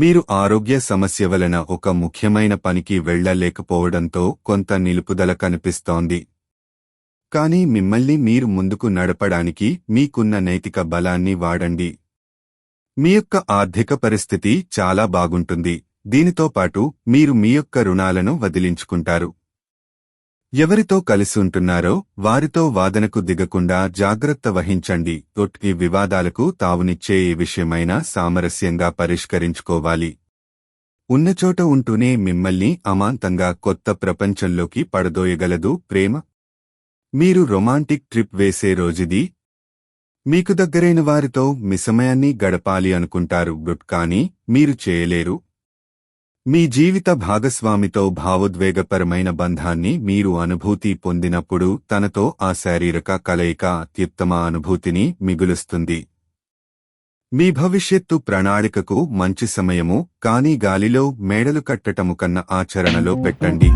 మీరు ఆరోగ్య సమస్య వలన ఒక ముఖ్యమైన పనికి వెళ్ళలేకపోవడంతో కొంత నిలుపుదల కనిపిస్తోంది. కానీ మిమ్మల్ని మీరు ముందుకు నడపడానికి మీకున్న నైతిక బలాన్ని వాడండి. మీ యొక్క ఆర్థిక పరిస్థితి చాలా బాగుంటుంది. దీనితో పాటు మీరు మీ యొక్క రుణాలను వదిలించుకుంటారు. ఎవరితో కలిసి ఉంటున్నారో వారితో వాదనకు దిగకుండా జాగ్రత్త వహించండి. ఈ వివాదాలకు తావునిచ్చే ఈ విషయమైనా సామరస్యంగా పరిష్కరించుకోవాలి. ఉన్నచోట ఉంటూనే మిమ్మల్ని అమాంతంగా కొత్త ప్రపంచంలోకి పడదోయగలదు ప్రేమ. మీరు రొమాంటిక్ ట్రిప్ వేసే రోజుది. మీకు దగ్గరైన వారితో మిసమయాన్ని గడపాలి అనుకుంటారు గుట్ కానీ మీరు చేయలేరు. మీ జీవిత భాగస్వామితో భావోద్వేగపరమైన బంధాన్ని మీరు అనుభూతి పొందినప్పుడు తనతో ఆ శారీరక కలయిక అత్యుత్తమ అనుభూతిని మిగులుస్తుంది. మీ భవిష్యత్తు ప్రణాళికకు మంచి సమయము కానీ గాలిలో మేడలు కట్టటము కన్న ఆచరణలో పెట్టండి.